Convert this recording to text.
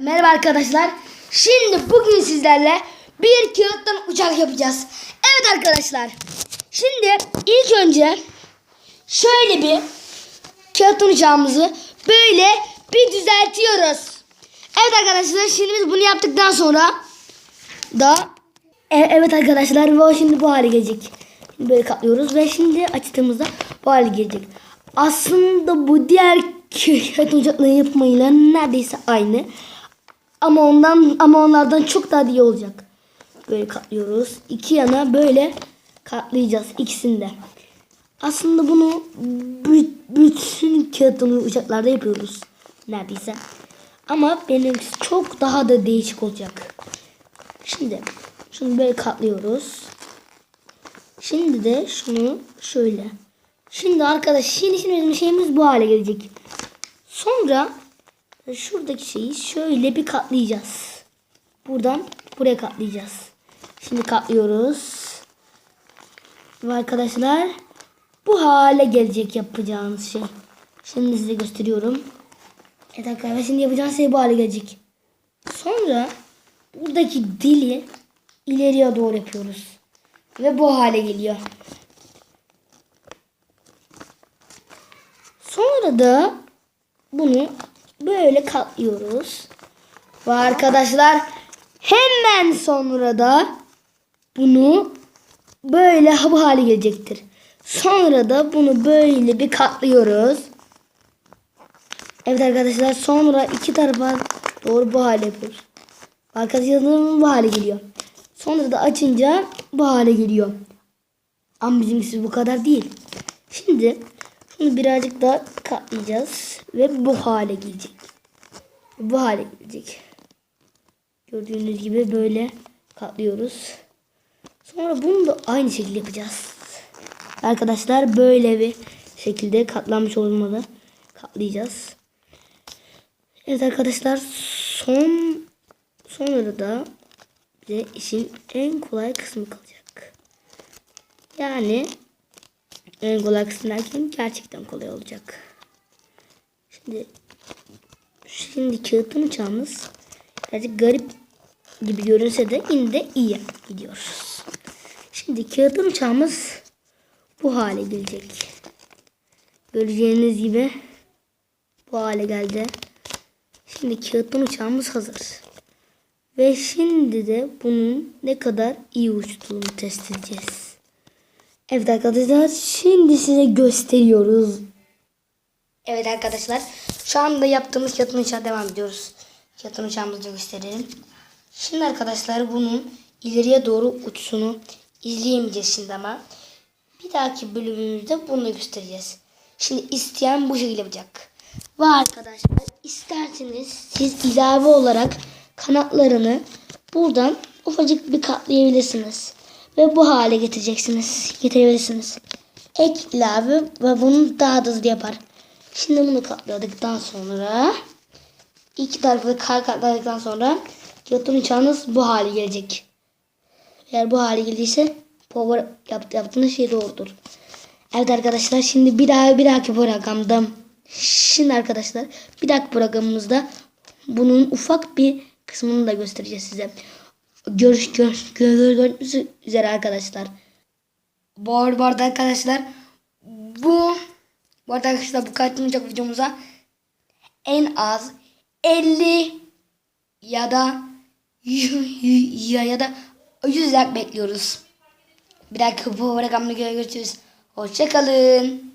Merhaba arkadaşlar. Şimdi bugün sizlerle bir kağıttan uçak yapacağız. Evet arkadaşlar. Şimdi ilk önce şöyle bir kağıttan uçağımızı böyle bir düzeltiyoruz. Evet arkadaşlar şimdi biz bunu yaptıktan sonra da E- evet arkadaşlar ve şimdi bu hale gelecek. Şimdi böyle katlıyoruz ve şimdi açtığımızda bu hale gelecek. Aslında bu diğer kağıt uçakları yapmayla neredeyse aynı. Ama ondan ama onlardan çok daha iyi olacak. Böyle katlıyoruz. İki yana böyle katlayacağız ikisinde. Aslında bunu bü- bütün kağıtlı uçaklarda yapıyoruz neredeyse. Ama benimkisi çok daha da değişik olacak. Şimdi şunu böyle katlıyoruz. Şimdi de şunu şöyle. Şimdi arkadaş şimdi şimdi bizim şeyimiz bu hale gelecek. Sonra şuradaki şeyi şöyle bir katlayacağız. Buradan buraya katlayacağız. Şimdi katlıyoruz. Ve arkadaşlar bu hale gelecek yapacağınız şey. Şimdi size gösteriyorum. Evet arkadaşlar şimdi yapacağınız şey bu hale gelecek. Sonra buradaki dili ileriye doğru yapıyoruz. Ve bu hale geliyor. Sonra da bunu böyle katlıyoruz. Ve arkadaşlar hemen sonra da bunu böyle bu hale gelecektir. Sonra da bunu böyle bir katlıyoruz. Evet arkadaşlar sonra iki tarafa doğru bu hale yapıyoruz. Arkadaşlar bu hale geliyor. Sonra da açınca bu hale geliyor. Ama bizimkisi bu kadar değil. Şimdi şunu birazcık daha katlayacağız. Ve bu hale gelecek. Bu hale gelecek. Gördüğünüz gibi böyle katlıyoruz. Sonra bunu da aynı şekilde yapacağız. Arkadaşlar böyle bir şekilde katlanmış olmalı. Katlayacağız. Evet arkadaşlar son sonra da işin en kolay kısmı kalacak. Yani en kolay kısmı derken gerçekten kolay olacak. Şimdi şimdi kağıtın uçağımız birazcık garip gibi görünse de yine de iyi gidiyoruz. Şimdi kağıtın uçağımız bu hale gelecek. Göreceğiniz gibi bu hale geldi. Şimdi kağıttan uçağımız hazır. Ve şimdi de bunun ne kadar iyi uçtuğunu test edeceğiz. Evet arkadaşlar şimdi size gösteriyoruz. Evet arkadaşlar şu anda yaptığımız kağıttan uçağa devam ediyoruz. Kağıttan uçağımızı gösterelim. Şimdi arkadaşlar bunun ileriye doğru uçuşunu izleyemeyeceğiz şimdi ama. Bir dahaki bölümümüzde bunu göstereceğiz. Şimdi isteyen bu şekilde yapacak. Ve arkadaşlar isterseniz siz ilave olarak kanatlarını buradan ufacık bir katlayabilirsiniz. Ve bu hale getireceksiniz. Getirebilirsiniz. Ek ilave ve bunu daha da hızlı yapar. Şimdi bunu katladıktan sonra iki tarafı kar katladıktan sonra kağıtın uçağınız bu hale gelecek. Eğer bu hale geldiyse power yaptı, yaptığınız şey doğrudur. Evet arkadaşlar şimdi bir daha bir dahaki programda şimdi arkadaşlar bir dahaki programımızda bunun ufak bir kısmını da göstereceğiz size. Görüş görüş gördüğünüz üzere arkadaşlar. Bu arada, arkadaşlar bu bu arada arkadaşlar bu kaydınacak videomuza en az 50 ya da ya, ya da 100 like bekliyoruz. Bir dakika bu programda görüşürüz. Hoşçakalın.